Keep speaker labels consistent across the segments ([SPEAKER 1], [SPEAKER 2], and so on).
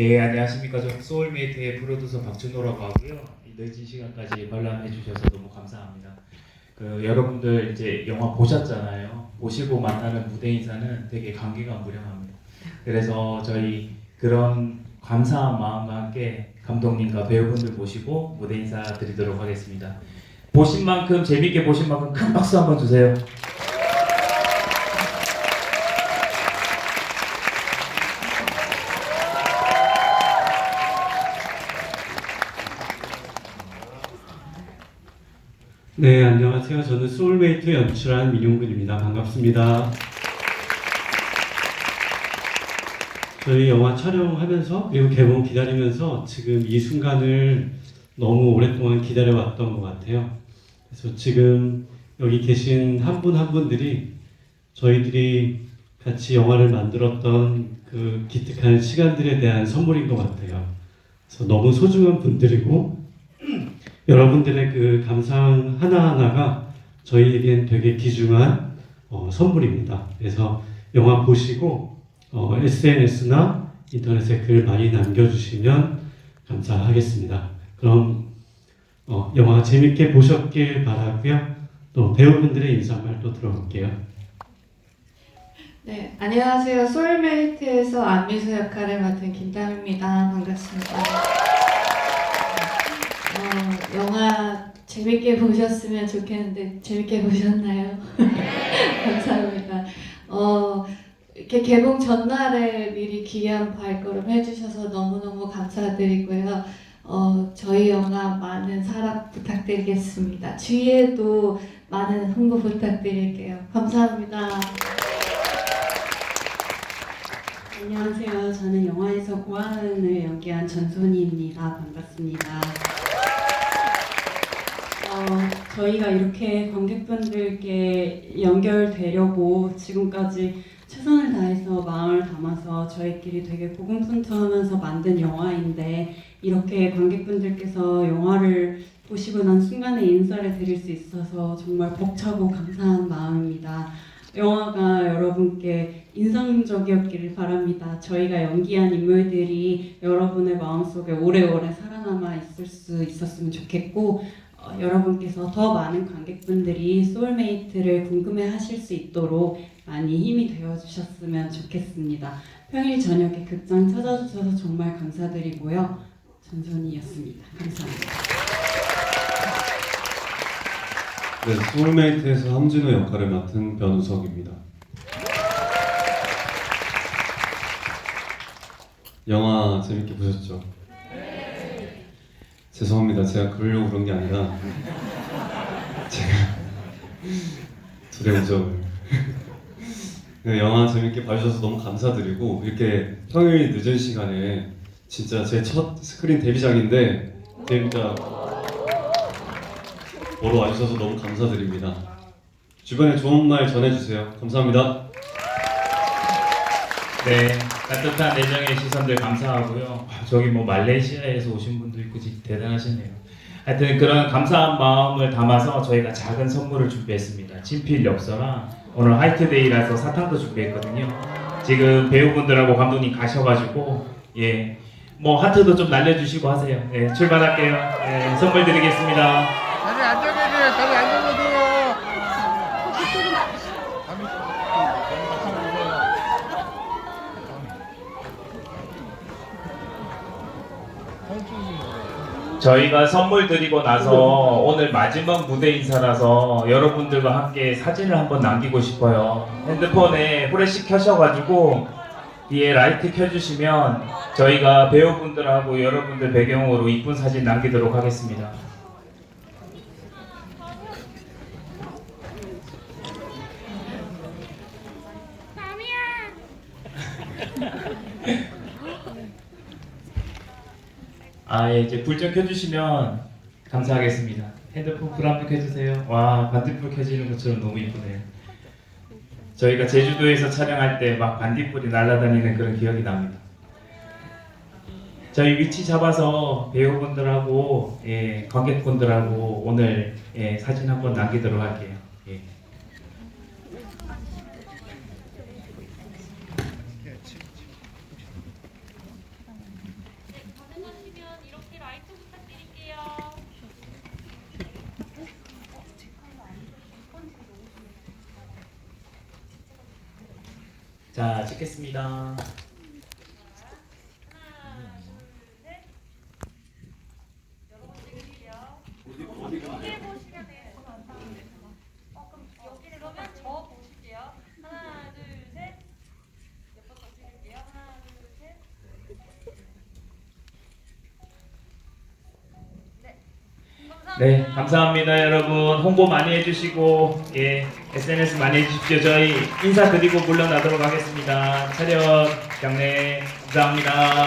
[SPEAKER 1] 예, 안녕하십니까. 저는 소울메이트의 프로듀서 박준호라고 하고요. 이 늦은 시간까지 관람해 주셔서 너무 감사합니다. 그 여러분들 이제 영화 보셨잖아요. 보시고 만나는 무대 인사는 되게 감기가 무량합니다. 그래서 저희 그런 감사한 마음과 함께 감독님과 배우분들 모시고 무대 인사 드리도록 하겠습니다. 보신 만큼 재밌게 보신 만큼 큰 박수 한번 주세요.
[SPEAKER 2] 네, 안녕하세요. 저는 소울메이트 연출한 민용근입니다. 반갑습니다. 저희 영화 촬영하면서 그리고 개봉 기다리면서 지금 이 순간을 너무 오랫동안 기다려왔던 것 같아요. 그래서 지금 여기 계신 한 분 한 분들이 저희들이 같이 영화를 만들었던 그 기특한 시간들에 대한 선물인 것 같아요. 그래서 너무 소중한 분들이고 여러분들의 그 감상 하나하나가 저희에겐 되게 귀중한 어, 선물입니다. 그래서 영화 보시고 어, SNS나 인터넷에 글 많이 남겨주시면 감사하겠습니다. 그럼 어, 영화 재밌게 보셨길 바라고요. 또 배우분들의 인사말 또 들어볼게요.
[SPEAKER 3] 네, 안녕하세요. 소울메이트에서 안미수 역할을 맡은 김담입니다. 반갑습니다. 어, 영화 재밌게 보셨으면 좋겠는데 재밌게 보셨나요? 감사합니다. 어, 이렇게 개봉 전날에 미리 귀한 발걸음 해주셔서 너무너무 감사드리고요. 어, 저희 영화 많은 사랑 부탁드리겠습니다. 주위에도 많은 홍보 부탁드릴게요. 감사합니다.
[SPEAKER 4] 안녕하세요. 저는 영화에서 고아은을 연기한 전소희입니다. 반갑습니다. 어, 저희가 이렇게 관객분들께 연결되려고 지금까지 최선을 다해서 마음을 담아서 저희끼리 되게 고군분투하면서 만든 영화인데 이렇게 관객분들께서 영화를 보시고 난 순간에 인사를 드릴 수 있어서 정말 벅차고 감사한 마음입니다. 영화가 여러분께 인상적이었기를 바랍니다. 저희가 연기한 인물들이 여러분의 마음속에 오래오래 살아남아 있을 수 있었으면 좋겠고 어, 여러분께서 더 많은 관객분들이 소울메이트를 궁금해 하실 수 있도록 많이 힘이 되어 주셨으면 좋겠습니다. 평일 저녁에 극장 찾아주셔서 정말 감사드리고요. 전선이었습니다. 감사합니다.
[SPEAKER 5] 네, 소울메이트에서 함진호 역할을 맡은 변우석입니다. 영화 재밌게 보셨죠? 죄송합니다. 제가 그러려고 그런 게 아니라 제가 우정을 네, 영화 재밌게 봐주셔서 너무 감사드리고 이렇게 평일 늦은 시간에 진짜 제 첫 스크린 데뷔작인데 데뷔작 보러 와주셔서 너무 감사드립니다. 주변에 좋은 말 전해주세요. 감사합니다.
[SPEAKER 1] 네, 따뜻한 애정의 시선들 감사하고요. 아, 저기 뭐 말레이시아에서 오신 분도 있고 대단하시네요. 하여튼 그런 감사한 마음을 담아서 저희가 작은 선물을 준비했습니다. 친필 엽서랑 오늘 화이트데이라서 사탕도 준비했거든요. 지금 배우분들하고 감독님 가셔가지고 예, 뭐 하트도 좀 날려주시고 하세요. 예, 출발할게요. 예, 선물 드리겠습니다.
[SPEAKER 6] 다리 안정해줘요. 다리 안정해줘요.
[SPEAKER 1] 저희가 선물 드리고 나서 오늘 마지막 무대 인사라서 여러분들과 함께 사진을 한번 남기고 싶어요. 핸드폰에 후레쉬 켜셔가지고 뒤에 라이트 켜주시면 저희가 배우분들하고 여러분들 배경으로 이쁜 사진 남기도록 하겠습니다. 아, 예, 이제 불 좀 켜주시면 감사하겠습니다. 핸드폰 불 한번 켜주세요. 와, 반딧불 켜지는 것처럼 너무 이쁘네요. 저희가 제주도에서 촬영할 때 막 반딧불이 날아다니는 그런 기억이 납니다. 저희 위치 잡아서 배우분들하고 예, 관객분들하고 오늘 예, 사진 한번 남기도록 할게요. 예. 자, 찍겠습니다.
[SPEAKER 7] 어, 그럼 여기를 그러면 저 보실게요. 하나, 둘, 셋. 몇번 더 찍을게요. 하나, 둘, 셋. 네. 감사합니다.
[SPEAKER 1] 네, 감사합니다, 여러분. 홍보 많이 해주시고, 예, SNS 많이 해주십시오. 저희 인사드리고 물러나도록 하겠습니다. 차렷, 경례, 감사합니다.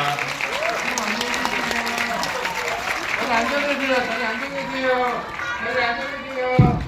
[SPEAKER 6] 자리 앉아주세요. 자리 앉아주세요. 자리
[SPEAKER 1] 앉아주세요.